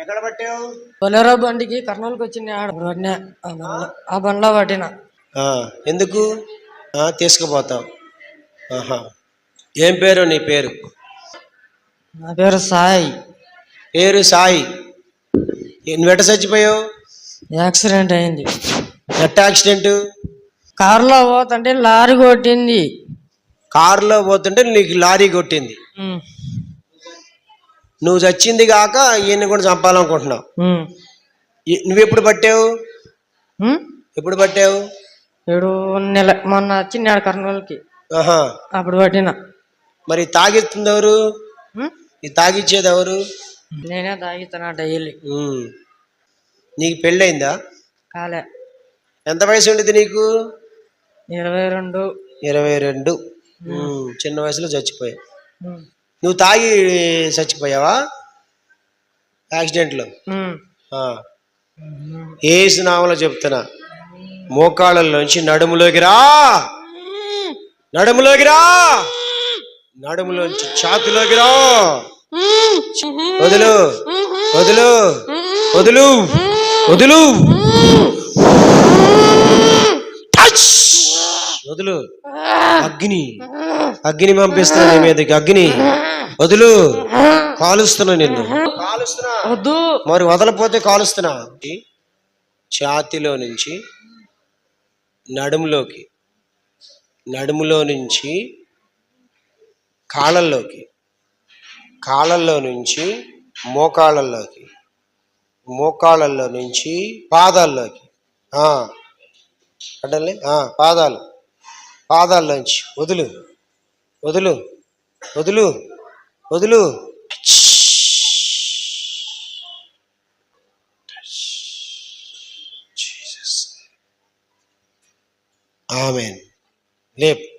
ఎక్కడ పట్టావు? బొలెరో బండికి కర్నూలుకి వచ్చింది ఆడ. పడినా ఆ బండ్లో పట్టిన. ఎందుకు? తీసుకుపోతావు. ఆహా. ఏం పేరు నీ పేరు? నా పేరు సాయి. పేరు సాయి. వెంట చచ్చిపోయావు? యాక్సిడెంట్ అయింది. ఎట్ట యాక్సిడెంట్? కారులో పోతుంటే లారీ కొట్టింది. కారులో పోతుంటే నీకు లారీ కొట్టింది. నువ్వు చచ్చింది కాక ఈయన్ని కూడా చంపాలనుకుంటున్నావు. ఉమ్, ఈ- నువ్వెప్పుడు పట్టావు. ఎప్పుడు పట్టావు? ఏడు నెల మొన్న వచ్చింది ఆడ కర్నూలుకి అప్పుడు పట్టిన. మరి తాగిస్తుంది ఎవరు? ఈ తాగిచ్చేది ఎవరు? నేనే తాగిస్తున్నా డైలీ. నీకు పెళ్ళయిందా? కాలే. ఎంత వయసు ఉండేది నీకు? ఇరవై రెండు. ఇరవై రెండు. చిన్న వయసులో చచ్చిపోయావు. ఉమ్, నువ్వు తాగి చచ్చిపోయావా? యాక్సిడెంట్లో. ఏసు నామలో చెప్తున్నా మోకాళ్ళలోంచి నడుములోకి రా! నడుములోకి రా! నడుములోంచి ఛాతిలోకి రా! వదులు వదులు వదులు వదులు! టచ్! వదులు. అగ్ని. అగ్ని పంపిస్తున్నా నీ మీదకి అగ్ని. వదులు. కాలుస్తున్నా నిన్ను. కాలుస్తున్నా. వద్దు. మరి వదలపోతే కాలుస్తున్నా. ఛాతిలో నుంచి నడుములోకి నడుములో నుంచి కాళ్ళల్లోకి కాళ్ళల్లో నుంచి మోకాళ్ళల్లోకి మోకాళ్ళల్లో నుంచి పాదాల్లోకి. ఆ, పాదాలు. పాదాల్లోంచి వదులు వదులు వదులు వదులు. ఆమెన్. లేపు.